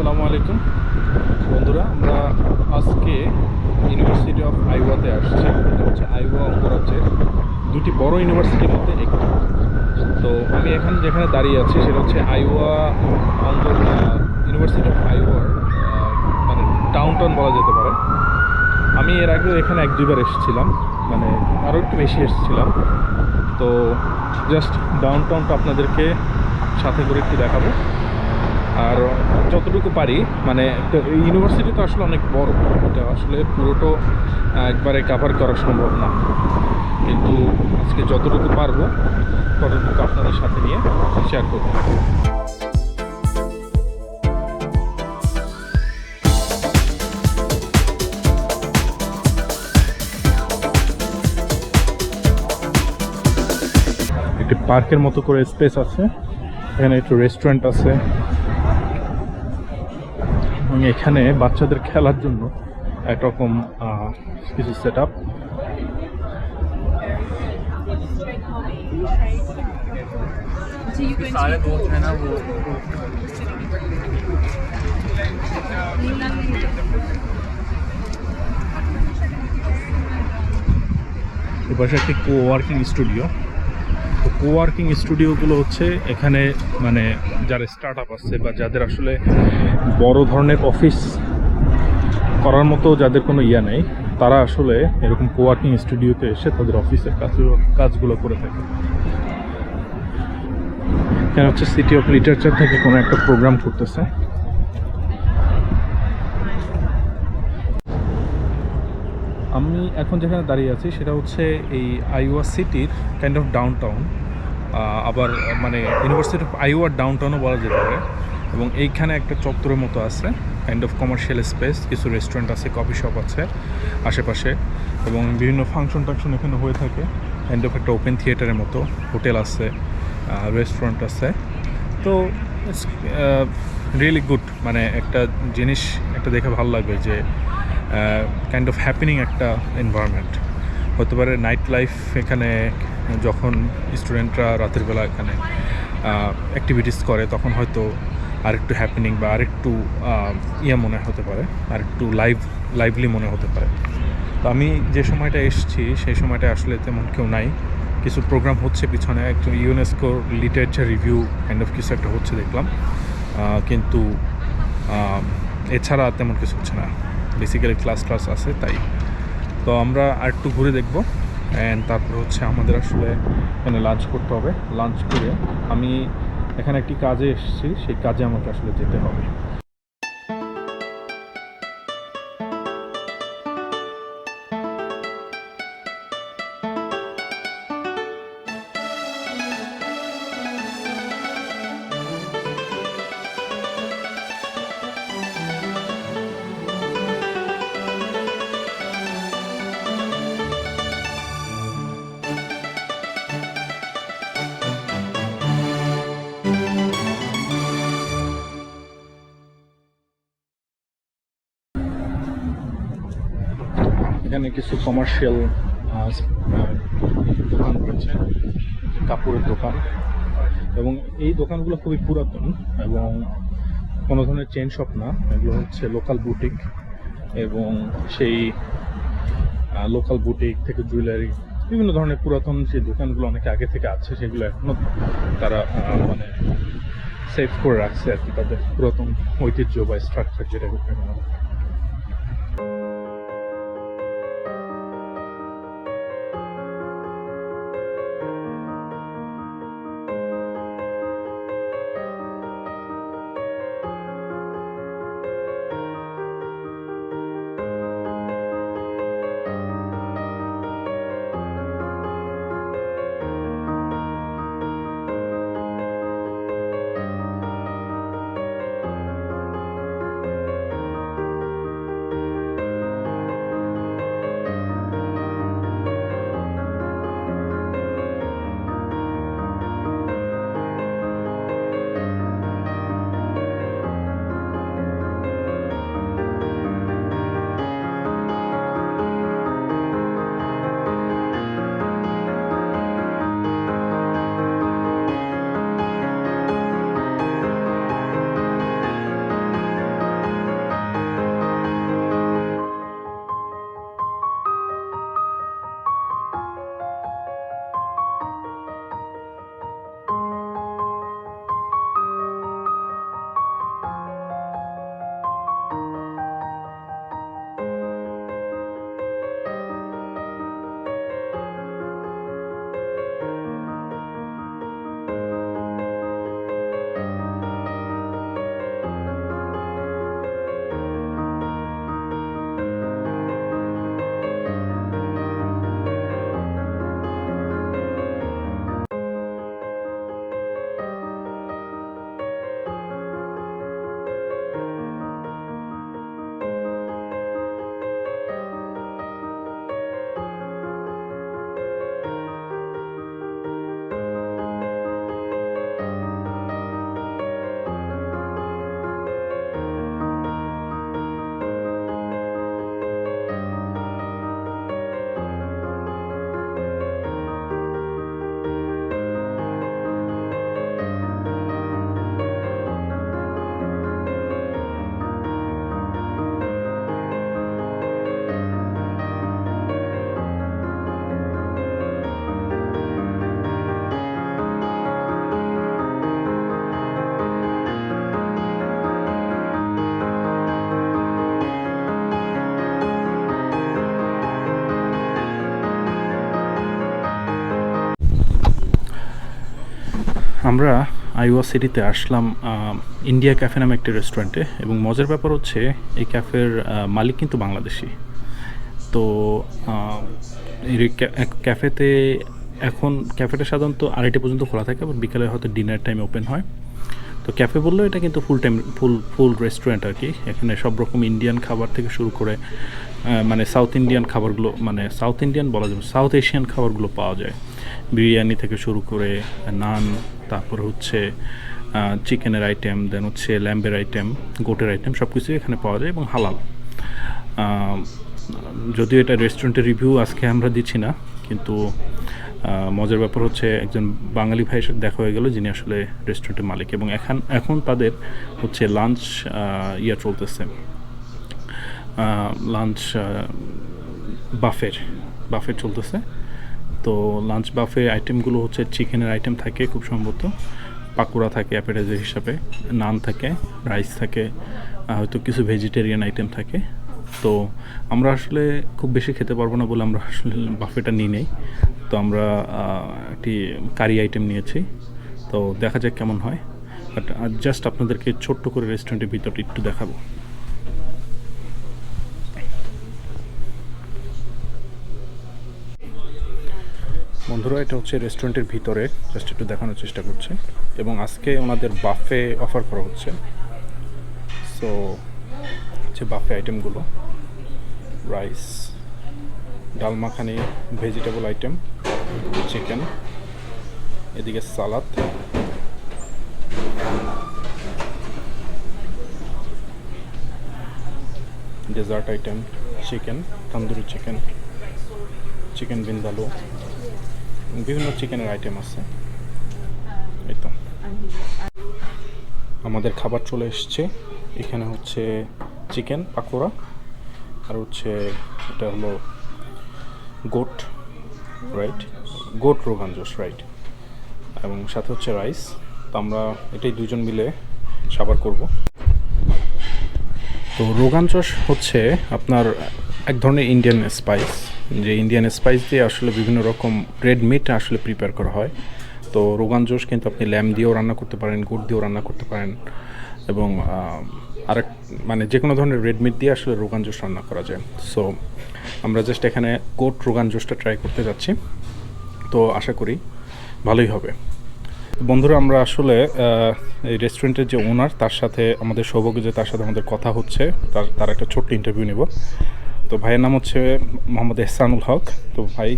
আসসালামু আলাইকুম। বন্ধুরা, আমরা আজকে ইউনিভার্সিটি অফ আইওয়াতে আসছি। এটা হচ্ছে আইওয়া অঙ্গরাজ্যের দুটি বড় ইউনিভার্সিটির মধ্যে একটি। তো আমি এখানে যেখানে দাঁড়িয়ে আছি, সেটা হচ্ছে আইওয়া অঙ্গ ইউনিভার্সিটি অফ আইওয়ার মানে ডাউন টাউন বলা যেতে পারে। আমি এর আগেও এখানে এক দুইবার এসেছিলাম মানে আরও একটু বেশি এসেছিলাম। তো জাস্ট ডাউন টাউনটা আপনাদেরকে সাথে করে একটু দেখাবো। আর যতটুকু পারি মানে ইউনিভার্সিটি তো আসলে অনেক বড়। এটা আসলে পুরোটো একবারে কাভার করা সম্ভব না। কিন্তু আজকে যতটুকু পারব, ততটুকু আপনাদের সাথে নিয়ে শেয়ার করব। একটি পার্কের মতো করে স্পেস আছে। এখানে একটু রেস্টুরেন্ট আছে। এবং এখানে বাচ্চাদের খেলার জন্য একরকম আহ, কিছু সেট আপ सारे दोस्त हैं ना वो এপাশে একটি কোওয়ার্কিং স্টুডিও তো কোওয়ার্কিং স্টুডিওগুলো হচ্ছে এখানে মানে যারা স্টার্ট আপ আছে বা যাদের আসলে বড় ধরনের অফিস করার মতো যাদের কোনো ইয়া নেই, তারা আসলে এরকম কোয়ার্কিং স্টুডিওতে এসে তাদের অফিসের কাজগুলো কাজগুলো করে থাকে। এখানে হচ্ছে সিটি অফ লিটারেচার থেকে কোনো একটা প্রোগ্রাম করতেছে। আমি এখন যেখানে দাঁড়িয়ে আছি সেটা হচ্ছে এই আইওয়া সিটির কাইন্ড অফ ডাউন টাউন আবার মানে ইউনিভার্সিটি অফ আইওয়ার ডাউন টাউনও বলা যেতে পারে। এবং এইখানে একটা চত্বরের মতো আছে কাইন্ড অফ কমার্শিয়াল স্পেস কিছু রেস্টুরেন্ট আছে কফি শপ আছে আশেপাশে। এবং বিভিন্ন ফাংশন টাংশন এখানে হয়ে থাকে কাইন্ড অফ একটা ওপেন থিয়েটারের মতো, হোটেল আছে রেস্টুরেন্ট আছে। তো রিয়েলি গুড মানে একটা জিনিস, একটা দেখে ভালো লাগবে যে কাইন্ড অফ হ্যাপেনিং একটা এনভায়রনমেন্ট হতে পারে নাইট লাইফ এখানে যখন স্টুডেন্টরা রাতের বেলা এখানে অ্যাক্টিভিটিস করে, তখন হয়তো আরেকটু হ্যাপেনিং বা আরেকটু ইয়ে মনে হতে পারে, আরেকটু লাইভ লাইভলি মনে হতে পারে। তো আমি যে সময়টা এসেছি, সেই সময়টা আসলে তেমন কেউ নাই। কিছু প্রোগ্রাম হচ্ছে পিছনে একজন ইউনেস্কোর লিটারেচার রিভিউ কাইন্ড অফ কিছু একটা হচ্ছে দেখলাম। কিন্তু এছাড়া তেমন কিছু হচ্ছে না। বেসিক্যালি ক্লাস ক্লাস আছে, তাই। তো আমরা আর একটু ঘুরে দেখব। অ্যান্ড তারপর হচ্ছে আমাদের আসলে এখানে লাঞ্চ করতে হবে। লাঞ্চ করে আমি এখানে একটি কাজে এসেছি। সেই কাজে আমাকে আসলে যেতে হবে। এখানে কিছু কমার্শিয়াল দোকান রয়েছে কাপড়ের দোকান। এবং এই দোকানগুলো খুবই পুরাতন এবং কোনো ধরনের চেন শপ না। এগুলো হচ্ছে লোকাল বুটিক এবং সেই লোকাল বুটিক থেকে জুয়েলারি বিভিন্ন ধরনের পুরাতন যে দোকানগুলো অনেক আগে থেকে আছে, সেগুলো এখনও তারা মানে সেভ করে রাখছে আর কি, তাদের পুরাতন ঐতিহ্য বা স্ট্রাকচার যেটা আমরা আইওয়া সিটিতে আসলাম ইন্ডিয়া ক্যাফে নামে একটি রেস্টুরেন্টে এবং মজার ব্যাপার হচ্ছে এই ক্যাফের মালিক কিন্তু বাংলাদেশি। তো ক্যাফেতে এখন, ক্যাফেটা সাধারণত আড়াইটে পর্যন্ত খোলা থাকে, আবার বিকালে হয়তো ডিনার টাইম ওপেন হয়। তো ক্যাফে বললেও এটা কিন্তু ফুল টাইম ফুল ফুল রেস্টুরেন্ট আর কি। এখানে সব রকম ইন্ডিয়ান খাবার থেকে শুরু করে মানে সাউথ ইন্ডিয়ান খাবারগুলো মানে সাউথ ইন্ডিয়ান বলা যাবে সাউথ এশিয়ান খাবারগুলো পাওয়া যায়। বিরিয়ানি থেকে শুরু করে, নান তারপর হচ্ছে চিকেনের আইটেম দেন হচ্ছে ল্যাম্বের আইটেম গোটের আইটেম সব কিছুই এখানে পাওয়া যায় এবং হালাল। যদিও এটা রেস্টুরেন্টের রিভিউ আজকে আমরা দিচ্ছি না, কিন্তু মজার ব্যাপার হচ্ছে একজন বাঙালি ভাইয়ের সাথে দেখা হয়ে গেল, যিনি আসলে রেস্টুরেন্টের মালিক এবং এখন এখন তাদের হচ্ছে লাঞ্চ ইয়া চলতেছে। লাঞ্চ বাফের বাফের চলতেছে। তো লাঞ্চ বাফে আইটেমগুলো হচ্ছে চিকেনের আইটেম থাকে খুব সম্ভবত। পাকোড়া থাকে অ্যাপেটাইজার হিসাবে নান থাকে রাইস থাকে হয়তো কিছু ভেজিটেরিয়ান আইটেম থাকে। তো আমরা আসলে খুব বেশি খেতে পারব না বলে আমরা আসলে বাফেটা নিই নেই। তো আমরা একটি কারি আইটেম নিয়েছি। তো দেখা যাক কেমন হয়। বাট জাস্ট আপনাদেরকে ছোট্ট করে রেস্টুরেন্টের ভিতরটা একটু দেখাবো। বন্ধুরা, এটা হচ্ছে রেস্টুরেন্টের ভিতরে। জাস্ট একটু দেখানোর চেষ্টা করছে। এবং আজকে ওনাদের বাফে অফার করা হচ্ছে। সো হচ্ছে বাফে আইটেমগুলো, রাইস, ডাল মাখানি, ভেজিটেবল আইটেম, চিকেন, এদিকে salad. Dessert item, chicken, tandoori chicken chicken vindaloo বিভিন্ন চিকেনের আইটেম আছে। এই তো আমাদের খাবার চলে এসছে। এখানে হচ্ছে চিকেন, পাকোড়া, আর হচ্ছে এটা হলো গোট রাইট গোট রোগান জোস রাইট এবং সাথে হচ্ছে রাইস তো আমরা এটাই দুজন মিলে সাবার করব। তো রোগান জোশ হচ্ছে আপনার এক ধরনের ইন্ডিয়ান স্পাইস যে ইন্ডিয়ান স্পাইস দিয়ে আসলে বিভিন্ন রকম রেড মিট আসলে প্রিপেয়ার করা হয়। তো রোগান জোশ কিন্তু আপনি ল্যাম দিয়েও রান্না করতে পারেন, গুড় দিয়েও রান্না করতে পারেন এবং আরেক মানে যে কোনো ধরনের রেড মিট দিয়ে আসলে রোগান জোশ রান্না করা যায়। সো আমরা জাস্ট এখানে কোট রোগান জোশটা ট্রাই করতে যাচ্ছি। তো আশা করি ভালোই হবে। বন্ধুরা, আমরা আসলে এই রেস্টুরেন্টের যে ওনার তার সাথে আমাদের সৌভাগ্য যে তার সাথে আমাদের কথা হচ্ছে, তার তার একটা ছোট্ট ইন্টারভিউ নেব। তো ভাইয়ের নাম হচ্ছে মোহাম্মদ এহসানুল হক। তো ভাই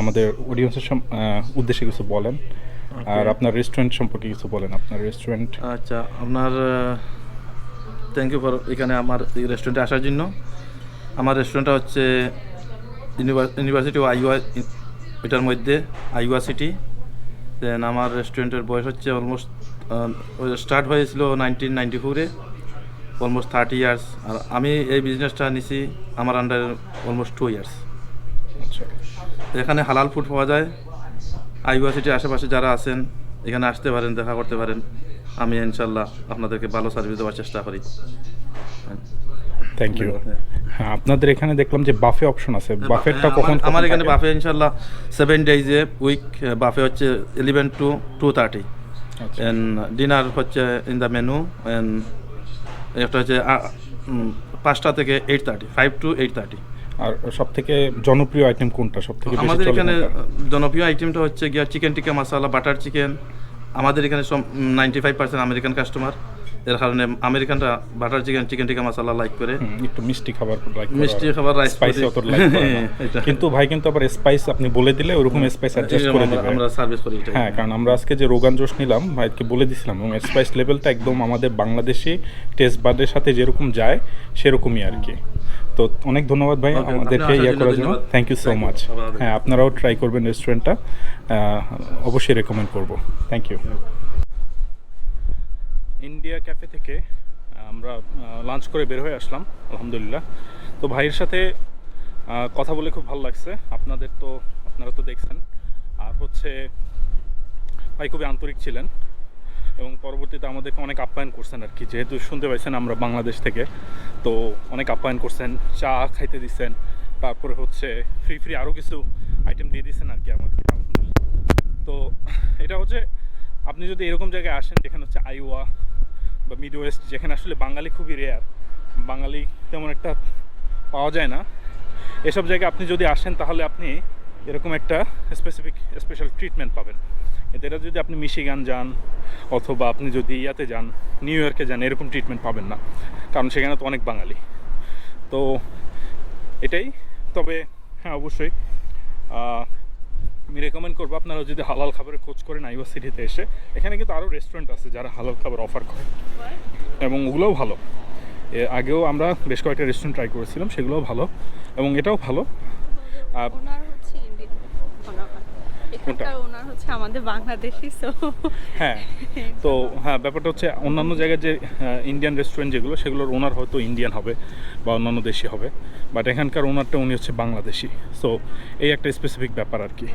আমাদের অডিয়েন্সের উদ্দেশ্যে কিছু বলেন। আর আপনার রেস্টুরেন্ট সম্পর্কে কিছু বলেন আপনার রেস্টুরেন্ট আচ্ছা আপনার থ্যাংক ইউ ফর এখানে আমার এই রেস্টুরেন্টে আসার জন্য। আমার রেস্টুরেন্টটা হচ্ছে ইউনিভার্সিটি ও আইওয়া এটার মধ্যে আইওয়া সিটি দেন আমার রেস্টুরেন্টের বয়স হচ্ছে অলমোস্ট স্টার্ট হয়েছিল নাইনটিন নাইনটি ফোরে অলমোস্ট থার্টি ইয়ার্স আর আমি এই বিজনেসটা নিছি আমার আন্ডারে অলমোস্ট টু ইয়ার্স আচ্ছা। এখানে হালাল ফুড পাওয়া যায়। আইওয়া সিটির আশেপাশে যারা আছেন এখানে আসতে পারেন দেখা করতে পারেন। আমি ইনশাল্লাহ আপনাদেরকে ভালো সার্ভিস দেওয়ার চেষ্টা করি। থ্যাংক ইউ হ্যাঁ। আপনাদের এখানে দেখলাম যে বাফে অপশন আছে। বাফেটটা হ্যাঁ, কখন আমার- এখানে বাফে ইনশাল্লাহ সেভেন ডেইজে উইক বাফে হচ্ছে eleven to two thirty. And dinner হচ্ছে ইন দ্য মেনু অ্যান্ড একটা হচ্ছে পাঁচটা থেকে eight thirty five to eight thirty আর সব থেকে জনপ্রিয় আইটেম কোনটা? সব থেকে আমাদের এখানে জনপ্রিয় আইটেমটা হচ্ছে গিয়া চিকেন টিকা মশালা বাটার চিকেন আমাদের এখানে সব ninety five percent American customer এর কারণে আমেরিকানরা বাটার চিকেন চিকেন টিকা মশলা লাইক করে একটু মিষ্টি খাবার লাইক মিষ্টি খাবার রাইস স্পাইসি অত লাইক করে কিন্তু ভাই কিন্তু আবার স্পাইস আপনি বলে দিলে ওরকম স্পাইস অ্যাডজাস্ট করে দিবে। আমরা সার্ভিস করি এটা হ্যাঁ কারণ আমরা আজকে যে রোগান জোশ নিলাম ভাইকে বলে দিছিলাম এবং স্পাইস লেভেলটা একদম আমাদের বাংলাদেশি টেস্ট বাদের সাথে যেরকম যায় সেরকমই আর কি। তো অনেক ধন্যবাদ ভাই আমাদেরকে ইয়ে করার জন্য। থ্যাংক ইউ সো মাচ হ্যাঁ আপনারাও ট্রাই করবেন রেস্টুরেন্টটা অবশ্যই রেকমেন্ড করব। থ্যাংক ইউ ইন্ডিয়া ক্যাফে থেকে আমরা লাঞ্চ করে বের হয়ে আসলাম, আলহামদুলিল্লাহ। তো ভাইয়ের সাথে কথা বলে খুব ভালো লাগছে। আপনাদের তো, আপনারা তো দেখছেন। আর হচ্ছে, ভাই খুবই আন্তরিক ছিলেন। এবং পরবর্তীতে আমাদেরকে অনেক আপ্যায়ন করছেন আর কি। যেহেতু শুনতে পাইছেন আমরা বাংলাদেশ থেকে। তো অনেক আপ্যায়ন করছেন, চা খাইতে দিচ্ছেন তারপরে হচ্ছে ফ্রি ফ্রি আরও কিছু আইটেম দিয়ে দিচ্ছেন আর কি আমাকে তো এটা হচ্ছে, আপনি যদি এরকম জায়গায় আসেন, যেখানে হচ্ছে আইওয়া বা মিড ওয়েস্ট যেখানে আসলে বাঙালি খুবই রেয়ার বাঙালি তেমন একটা পাওয়া যায় না। এসব জায়গায় আপনি যদি আসেন, তাহলে আপনি এরকম একটা স্পেসিফিক স্পেশাল ট্রিটমেন্ট পাবেন। এটা যদি আপনি মিশিগান যান, অথবা আপনি যদি ইয়াতে যান নিউ ইয়র্কে যান, এরকম ট্রিটমেন্ট পাবেন না। কারণ সেখানে তো অনেক বাঙালি। তো এটাই। তবে হ্যাঁ অবশ্যই। আমি রেকমেন্ড করব আপনারা যদি হালাল খাবারের খোঁজ করেন আইওয়া সিটিতে এসে। এখানে কিন্তু আরও রেস্টুরেন্ট আছে যারা হালাল খাবার অফার করে। এবং ওগুলোও ভালো। আগেও আমরা বেশ কয়েকটা রেস্টুরেন্ট ট্রাই করেছিলাম, সেগুলোও ভালো। এবং এটাও ভালো আহ, ওনার হচ্ছে ইন্ডিয়ান ওনার এখানকার ওনার হচ্ছে আমাদের বাংলাদেশি সো হ্যাঁ তো হ্যাঁ ব্যাপারটা হচ্ছে অন্যান্য জায়গায় যে ইন্ডিয়ান রেস্টুরেন্ট যেগুলো সেগুলোর ওনার হয়তো ইন্ডিয়ান হবে বা অন্যান্য দেশি হবে বাট এখানকার ওনারটা উনি হচ্ছে বাংলাদেশি সো এই একটা স্পেসিফিক ব্যাপার আর কি।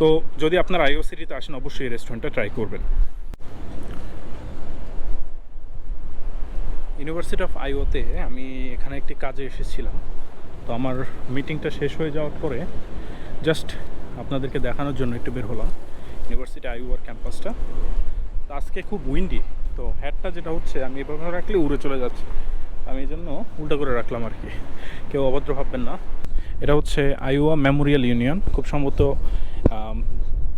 তো যদি আপনার আইও সিটিতে আসেন অবশ্যই এই রেস্টুরেন্টটা ট্রাই করবেন। ইউনিভার্সিটি অফ আইওতে আমি এখানে একটি কাজে এসেছিলাম তো আমার মিটিংটা শেষ হয়ে যাওয়ার পরে জাস্ট আপনাদেরকে দেখানোর জন্য একটু বের হলাম ইউনিভার্সিটি আইওয়ার ক্যাম্পাসটা তো আজকে খুব উইন্ডি তো হ্যাটটা যেটা হচ্ছে, আমি এভাবে রাখলে উড়ে চলে যাচ্ছে। আমি এই জন্য উল্টো করে রাখলাম আর কি। কেউ অভদ্র ভাববেন না। এটা হচ্ছে আইওয়া মেমোরিয়াল ইউনিয়ন খুব সম্ভবত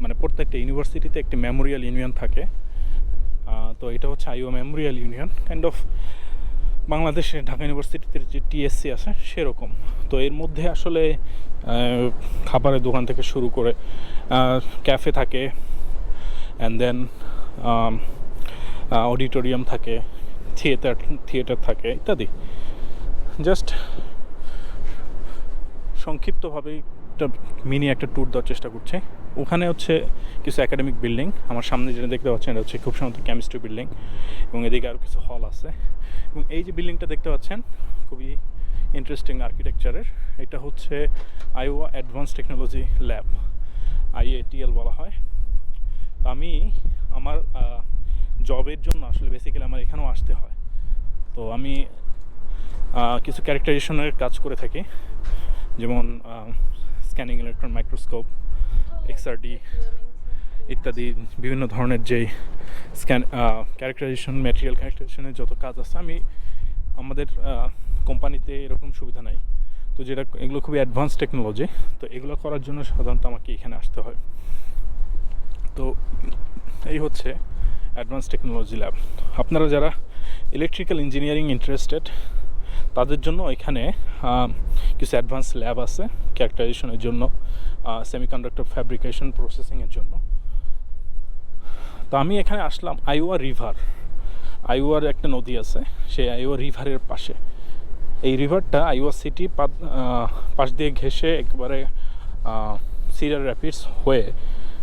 মানে প্রত্যেকটা ইউনিভার্সিটিতে একটি মেমোরিয়াল ইউনিয়ন থাকে। তো এটা হচ্ছে Iowa memorial union kind of বাংলাদেশে ঢাকা ইউনিভার্সিটিতে যে টিএসসি আছে, সেরকম। তো এর মধ্যে আসলে খাবারের দোকান থেকে শুরু করে ক্যাফে থাকে অ্যান্ড দেন অডিটোরিয়াম থাকে, থিয়েটার থিয়েটার থাকে, ইত্যাদি। জাস্ট সংক্ষিপ্তভাবে একটা মিনি একটা ট্যুর দেওয়ার চেষ্টা করছে। ওখানে হচ্ছে কিছু একাডেমিক বিল্ডিং আমার সামনে যেটা দেখতে পাচ্ছেন এটা হচ্ছে খুব সম্ভবত কেমিস্ট্রি বিল্ডিং এবং এদিকে আরও কিছু হল আছে এবং এই যে বিল্ডিংটা দেখতে পাচ্ছেন খুবই ইন্টারেস্টিং আর্কিটেকচারের এটা হচ্ছে Iowa advance technology lab IATL বলা হয়। তো আমি আমার জবের জন্য আসলে বেসিক্যালি আমার এখানেও আসতে হয়। তো আমি কিছু ক্যারেক্টারাইজেশনের কাজ করে থাকি, যেমন স্ক্যানিং ইলেকট্রন মাইক্রোস্কোপ এক্সআরডি ইত্যাদি বিভিন্ন ধরনের যেই স্ক্যান ক্যারেক্টারাইজেশন ম্যাটেরিয়াল ক্যারেক্টারাইজেশনের যত কাজ আছে, আমি আমাদের কোম্পানিতে এরকম সুবিধা নাই। তো যেটা, এগুলো খুবই অ্যাডভান্স টেকনোলজি তো এগুলো করার জন্য সাধারণত আমাকে এখানে আসতে হয়। তো এই হচ্ছে অ্যাডভান্স টেকনোলজি ল্যাব আপনারা যারা ইলেকট্রিক্যাল ইঞ্জিনিয়ারিং ইন্টারেস্টেড তাদের জন্য এখানে কিছু অ্যাডভান্স ল্যাব আছে ক্যারেক্টারাইজেশনের জন্য। সেমিকন্ডাক্টর ফ্যাব্রিকেশন প্রসেসিংয়ের জন্য। তো আমি এখানে আসলাম আইওয়া রিভার। আইওয়ার একটা নদী আছে, সেই আইওয়া রিভারের পাশে। এই রিভারটা আইওয়া সিটি পাশ দিয়ে ঘেসে একবারে সিডার র্যাপিডস হয়ে,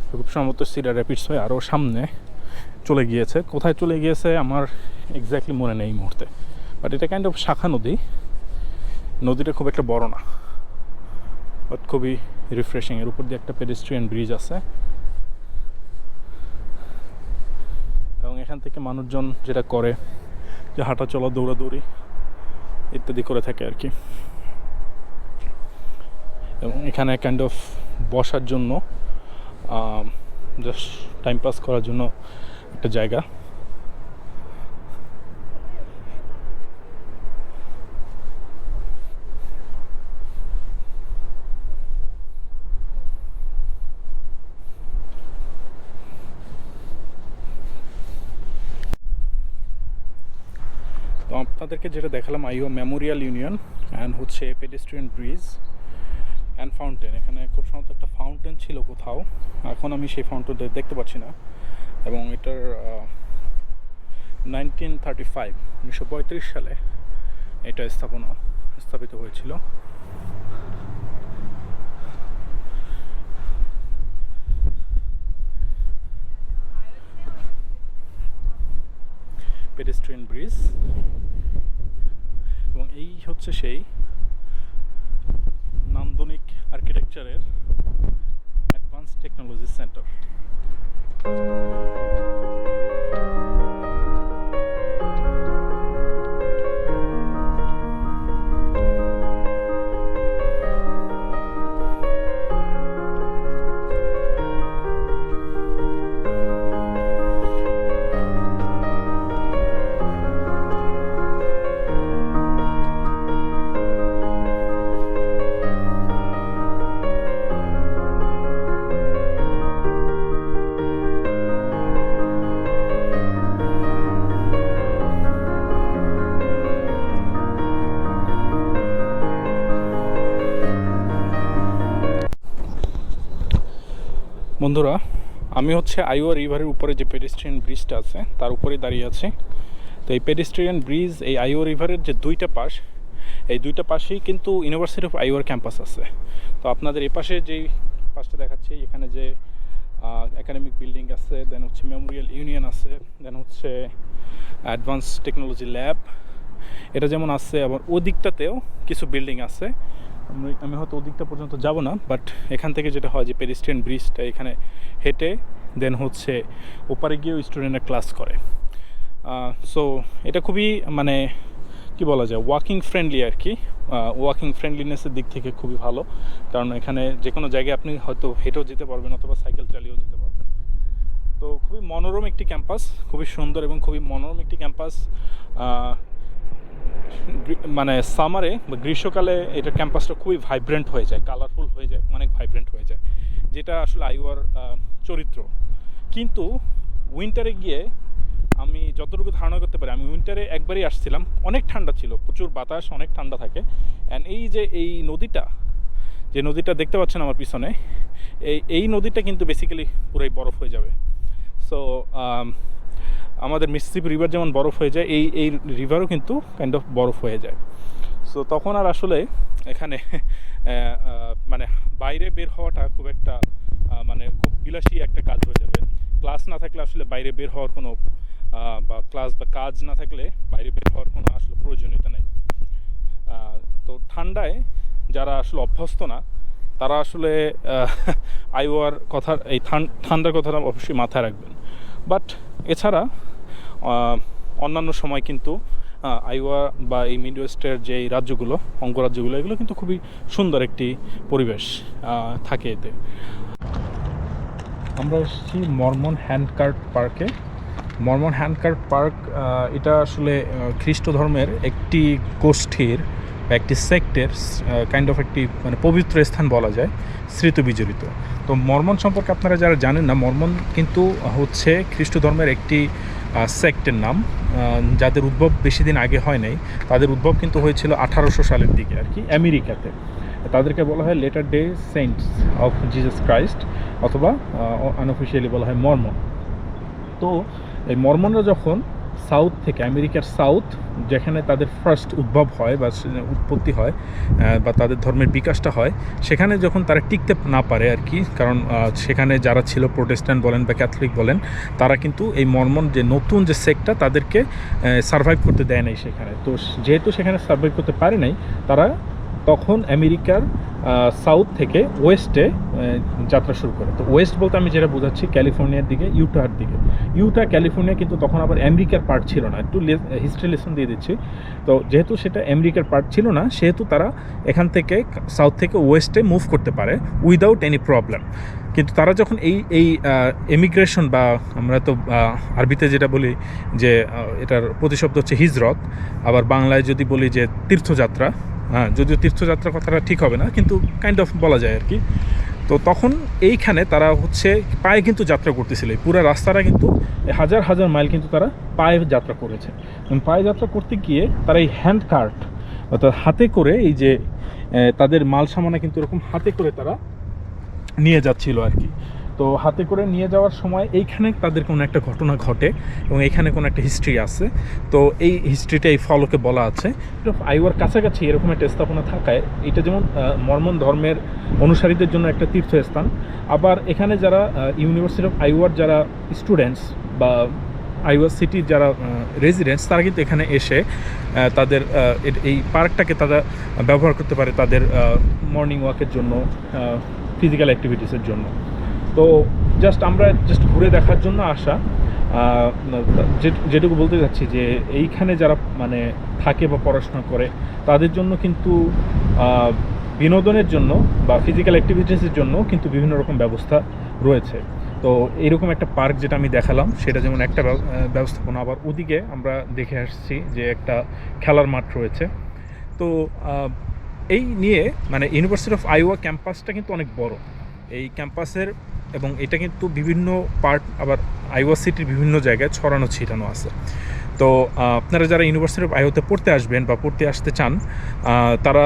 খুব সম্ভবত সিডার র্যাপিডস হয়ে আরও সামনে চলে গিয়েছে। কোথায় চলে গিয়েছে আমার এক্স্যাক্টলি মনে নেই এই মুহূর্তে। বাট এটা কাইন্ড অফ শাখা নদী। নদীটা খুব একটা বড় না। বাট খুবই রিফ্রেশিং এর উপর দিয়ে একটা পেডেস্ট্রিয়ান ব্রিজ আছে। এবং এখান থেকে মানুষজন যেটা করে, যে হাঁটা চলা দৌড়াদৌড়ি ইত্যাদি করে থাকে আর কি। এবং এখানে কাইন্ড অফ বসার জন্য জাস্ট টাইম পাস করার জন্য একটা জায়গা তো আপনাদেরকে যেটা দেখালাম, আইও মেমোরিয়াল ইউনিয়ন অ্যান্ড হচ্ছে পেডেস্ট্রিয়ান ব্রিজ অ্যান্ড ফাউন্টেন এখানে খুব সম্ভবত একটা ফাউন্টেন ছিল কোথাও। এখন আমি সেই ফাউন্টেনটা দেখতে পাচ্ছি না। এবং এটার নাইনটিন থার্টি ফাইভ উনিশশো পঁয়ত্রিশ সালে এটা স্থাপনা, স্থাপিত হয়েছিল। পেডেস্ট্রিয়ান ব্রিজ এই হচ্ছে সেই নান্দনিক আর্কিটেকচারের অ্যাডভান্স টেকনোলজি সেন্টার বন্ধুরা, আমি হচ্ছে আইওয়া রিভারের উপরে যে পেডিস্ট্রিয়ান ব্রিজটা আছে, তার উপরে দাঁড়িয়ে আছি। তো এই পেডিস্ট্রিয়ান ব্রিজ এই আইওয়া রিভারের যে দুইটা পাশ, এই দুইটা পাশেই কিন্তু ইউনিভার্সিটি অফ আইওয়ার ক্যাম্পাস আছে। তো আপনাদের এ পাশে যেই পাশটা দেখাচ্ছি, এখানে যে একাডেমিক বিল্ডিং আছে দেন হচ্ছে মেমোরিয়াল ইউনিয়ন আছে দেন হচ্ছে অ্যাডভান্স টেকনোলজি ল্যাব এটা যেমন আছে, আবার ওদিকটাতেও কিছু বিল্ডিং আছে। আমি আমি হয়তো ওদিকটা পর্যন্ত যাব না বাট এখান থেকে যেটা হয় যে পেরিস্ট্রিয়ান ব্রিজটা এখানে হেঁটে দেন হচ্ছে ওপারে গিয়েও স্টুডেন্টরা ক্লাস করে। সো এটা খুবই মানে কি বলা যায় ওয়াকিং ফ্রেন্ডলি আর কি। ওয়াকিং ফ্রেন্ডলিনেসের দিক থেকে খুবই ভালো, কারণ এখানে যে কোনো জায়গায় আপনি হয়তো হেঁটেও যেতে পারবেন অথবা সাইকেল চালিয়েও যেতে পারবেন। তো খুবই মনোরম একটি ক্যাম্পাস খুবই সুন্দর এবং খুবই মনোরম একটি ক্যাম্পাস মানে সামারে বা গ্রীষ্মকালে এটা ক্যাম্পাসটা খুবই ভাইব্রেন্ট হয়ে যায় কালারফুল হয়ে যায়, অনেক ভাইব্রেন্ট হয়ে যায়, যেটা আসলে আইওয়ার চরিত্র। কিন্তু উইন্টারে গিয়ে আমি যতটুকু ধারণা করতে পারি, আমি উইন্টারে একবারই আসছিলাম, অনেক ঠান্ডা ছিল, প্রচুর বাতাস, অনেক ঠান্ডা থাকে। অ্যান্ড এই যে এই নদীটা, যে নদীটা দেখতে পাচ্ছেন আমার পিছনে, এই এই নদীটা কিন্তু বেসিক্যালি পুরাই বরফ হয়ে যাবে। সো আমাদের মিসিসিপি রিভার যেমন বরফ হয়ে যায়, এই এই রিভারও কিন্তু কাইন্ড অফ বরফ হয়ে যায়। সো তখন আর আসলে এখানে মানে বাইরে বের হওয়াটা খুব একটা মানে খুব বিলাসী একটা কাজ হয়ে যাবে। ক্লাস না থাকলে আসলে বাইরে বের হওয়ার কোনো বা ক্লাস বা কাজ না থাকলে বাইরে বের হওয়ার কোনো আসলে প্রয়োজনীয়তা নেই। তো ঠান্ডায় যারা আসলে অভ্যস্ত না, তারা আসলে আইওয়ার কথা এই ঠান- ঠান্ডার কথাটা অবশ্যই মাথায় রাখবেন। বাট এছাড়া অন্যান্য সময় কিন্তু আইওয়া বা এই মিড ওয়েস্টের যে রাজ্যগুলো, অঙ্গরাজ্যগুলো, এগুলো কিন্তু খুবই সুন্দর একটি পরিবেশ থাকে এতে। আমরা এসেছি মর্মন হ্যান্ডকার্ট পার্কে। মর্মন হ্যান্ডকার্ট পার্ক এটা আসলে খ্রিস্ট ধর্মের একটি গোষ্ঠীর বা একটি সেক্টের কাইন্ড অফ একটি মানে পবিত্র স্থান বলা যায়, স্মৃত বিজড়িত। তো মর্মন সম্পর্কে আপনারা যারা জানেন না, মর্মন কিন্তু হচ্ছে খ্রিস্ট ধর্মের একটি সেক্টের নাম যাদের উদ্ভব বেশি দিন আগে হয় নাই, তাদের উদ্ভব কিন্তু হয়েছিল আঠারোশো সালের দিকে আর কি, আমেরিকাতে। তাদেরকে বলা হয় Latter Day Saints of Jesus Christ অথবা আনঅফিসিয়ালি বলা হয় মর্মন। তো এই মর্মনরা যখন সাউথ থেকে, আমেরিকার সাউথ, যেখানে তাদের ফার্স্ট উদ্ভব হয় বা উৎপত্তি হয় বা তাদের ধর্মের বিকাশটা হয়, সেখানে যখন তারা টিকতে না পারে আর কি, কারণ সেখানে যারা ছিল প্রোটেস্ট্যান্ট বলেন বা ক্যাথলিক বলেন, তারা কিন্তু এই মর্মন যে নতুন যে সেক্টটা তাদেরকে সার্ভাইভ করতে দেয় নাই সেখানে। তো যেহেতু সেখানে সার্ভাইভ করতে পারে নাই, তারা তখন আমেরিকার সাউথ থেকে ওয়েস্টে যাত্রা শুরু করে। তো ওয়েস্ট বলতে আমি যেটা বোঝাচ্ছি ক্যালিফোর্নিয়ার দিকে, ইউটার দিকে। ইউটা, ক্যালিফোর্নিয়া কিন্তু তখন আবার আমেরিকার পার্ট ছিল না। একটু হিস্ট্রি লেসন দিয়ে দিচ্ছি। তো যেহেতু সেটা আমেরিকার পার্ট ছিল না, সেহেতু তারা এখান থেকে সাউথ থেকে ওয়েস্টে মুভ করতে পারে উইদাউট এনি প্রবলেম কিন্তু তারা যখন এই এই এমিগ্রেশন বা আমরা তো আরবিতে যেটা বলি যে এটার প্রতিশব্দ হচ্ছে হিজরত। আবার বাংলায় যদি বলি যে তীর্থযাত্রা হ্যাঁ যদিও তীর্থযাত্রা কথাটা ঠিক হবে না, কিন্তু কাইন্ড অফ বলা যায় আর কি। তো তখন এইখানে তারা হচ্ছে পায়ে কিন্তু যাত্রা করতেছিল পুরো রাস্তাটা কিন্তু হাজার হাজার মাইল কিন্তু তারা পায়ে যাত্রা করেছে। পায়ে যাত্রা করতে গিয়ে তারা এই হ্যান্ড কার্ট অর্থাৎ হাতে করে এই যে তাদের মাল সামানা কিন্তু এরকম হাতে করে তারা নিয়ে যাচ্ছিল আর কি। তো হাতে করে নিয়ে যাওয়ার সময় এইখানে তাদের কোনো একটা ঘটনা ঘটে এবং এখানে কোনো একটা হিস্ট্রি আছে। তো এই হিস্ট্রিটা এই ফলোকে বলা আছে। আইওয়ার কাছাকাছি এরকম একটা স্থাপনা থাকায় এটা যেমন মর্মন ধর্মের অনুসারীদের জন্য একটা তীর্থস্থান। আবার এখানে যারা ইউনিভার্সিটি অফ আইওয়ার যারা স্টুডেন্টস বা আইওয়া সিটির যারা রেজিডেন্টস তারা কিন্তু এখানে এসে তাদের এই পার্কটাকে তারা ব্যবহার করতে পারে তাদের মর্নিং ওয়াকের জন্য ফিজিক্যাল অ্যাক্টিভিটিসের জন্য। তো জাস্ট আমরা জাস্ট ঘুরে দেখার জন্য আসা। যেটুকু বলতে চাচ্ছি যে, এইখানে যারা মানে থাকে বা পড়াশোনা করে, তাদের জন্য কিন্তু বিনোদনের জন্য বা ফিজিক্যাল অ্যাক্টিভিটিসের জন্য কিন্তু বিভিন্ন রকম ব্যবস্থা রয়েছে। তো এইরকম একটা পার্ক যেটা আমি দেখালাম, সেটা যেমন একটা ব্যবস্থাপনা, আবার ওদিকে আমরা দেখে আসছি যে একটা খেলার মাঠ রয়েছে। তো এই নিয়ে মানে ইউনিভার্সিটি অফ আইওয়া ক্যাম্পাসটা কিন্তু অনেক বড়। এই ক্যাম্পাসের এবং এটা কিন্তু বিভিন্ন পার্ট আবার আইওয়া সিটির বিভিন্ন জায়গায় ছড়ানো, ছিটানো আছে। তো আপনারা যারা ইউনিভার্সিটি অফ আইওতে পড়তে আসবেন বা পড়তে আসতে চান তারা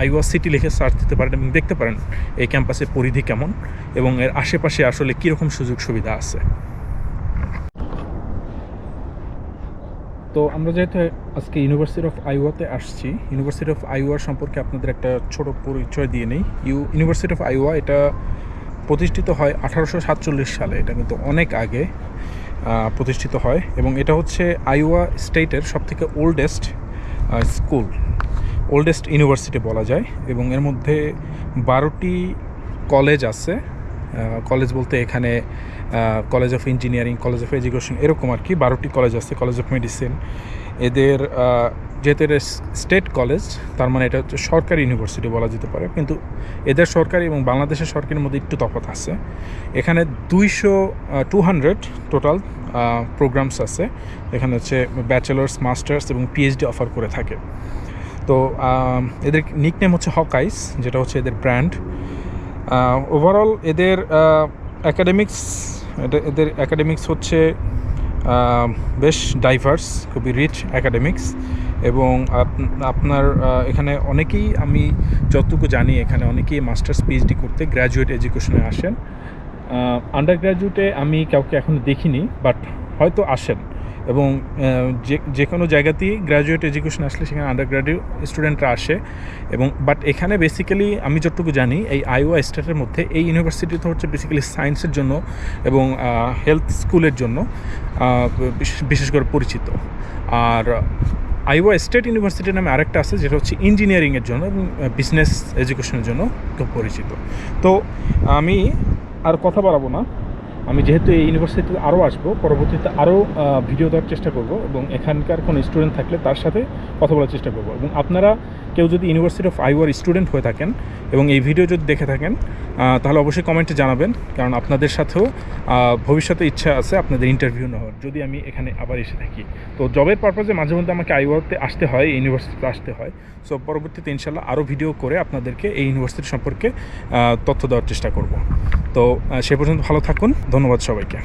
আইওয়া সিটি লিখে সার্চ দিতে পারেন এবং দেখতে পারেন এই ক্যাম্পাসের পরিধি কেমন এবং এর আশেপাশে আসলে কীরকম সুযোগ সুবিধা আছে। তো, আমরা যেহেতু আজকে ইউনিভার্সিটি অফ আইওয়াতে আসছি ইউনিভার্সিটি অফ আইওয়া সম্পর্কে আপনাদের একটা ছোট পরিচয় দিয়ে নেই। ইউ ইউনিভার্সিটি অফ আইওয়া এটা প্রতিষ্ঠিত হয় আঠারোশো সাতচল্লিশ সালে। এটা কিন্তু অনেক আগে প্রতিষ্ঠিত হয় এবং এটা হচ্ছে আইওয়া স্টেটের সবথেকে ওল্ডেস্ট স্কুল, ওল্ডেস্ট ইউনিভার্সিটি বলা যায় এবং এর মধ্যে বারোটি কলেজ আছে। কলেজ বলতে এখানে college of engineering, college of education এরকম আর কি, বারোটি কলেজ আছে, কলেজ অফ মেডিসিন। এদের যেহেতু এটা স্টেট কলেজ, তার মানে এটা হচ্ছে সরকারি ইউনিভার্সিটি বলা যেতে পারে, কিন্তু এদের সরকারি এবং বাংলাদেশের সরকারের মধ্যে একটু তফাৎ আছে। এখানে দুইশো টু হান্ড্রেড টোটাল প্রোগ্রামস আছে। এখানে হচ্ছে ব্যাচেলার্স মাস্টার্স এবং পিএইচডি অফার করে থাকে। তো এদের নিকনেম হচ্ছে হকাইস যেটা হচ্ছে এদের ব্র্যান্ড ওভারঅল এদের অ্যাকাডেমিক্স এদের অ্যাকাডেমিক্স হচ্ছে বেশ ডাইভার্স খুবই রিচ অ্যাকাডেমিক্স এবং আপনার এখানে অনেকেই আমি যতটুকু জানি, এখানে অনেকেই মাস্টার্স পিএইচডি করতে গ্র্যাজুয়েট এডুকেশনে আসেন। আন্ডার গ্র্যাজুয়েটে আমি কাউকে এখনও দেখিনি বাট হয়তো আসেন। এবং যে যে কোনো জায়গাতেই গ্র্যাজুয়েট এডুকেশন আসলে সেখানে আন্ডার গ্র্যাজুয়েট স্টুডেন্টরা আসে। এবং বাট এখানে বেসিক্যালি আমি যতটুকু জানি, এই আইওয়া স্টেটের মধ্যে এই ইউনিভার্সিটিতে হচ্ছে বেসিক্যালি সায়েন্সের জন্য এবং হেলথ স্কুলের জন্য বিশেষ- বিশেষ করে পরিচিত। আর আইওয়া স্টেট ইউনিভার্সিটি নামে আরেকটা আছে, যেটা হচ্ছে ইঞ্জিনিয়ারিংয়ের জন্য এবং বিজনেস এডুকেশনের জন্য খুব পরিচিত। তো আমি আর কথা বাড়াবো না। আমি যেহেতু এই ইউনিভার্সিটিতে আরও আসব, পরবর্তীতে আরও ভিডিও দেওয়ার চেষ্টা করব এবং এখানকার কোনো স্টুডেন্ট থাকলে তার সাথে কথা বলার চেষ্টা করব এবং আপনারা কেউ যদি ইউনিভার্সিটি অফ আইওয়ার স্টুডেন্ট হয়ে থাকেন এবং এই ভিডিও যদি দেখে থাকেন তাহলে অবশ্যই কমেন্টে জানাবেন, কারণ আপনাদের সাথেও ভবিষ্যতে ইচ্ছা আছে আপনাদের ইন্টারভিউ নেওয়ার, যদি আমি এখানে আবার এসে থাকি। তো জবের পারপাজে মাঝে মধ্যে আমাকে আইওয়াতে আসতে হয় ইউনিভার্সিটিতে আসতে হয়। সো পরবর্তীতে ইনশাল্লাহ আরও ভিডিও করে আপনাদেরকে এই ইউনিভার্সিটি সম্পর্কে তথ্য দেওয়ার চেষ্টা করব। তো সে পর্যন্ত ভালো থাকুন ধন্যবাদ সবাইকে।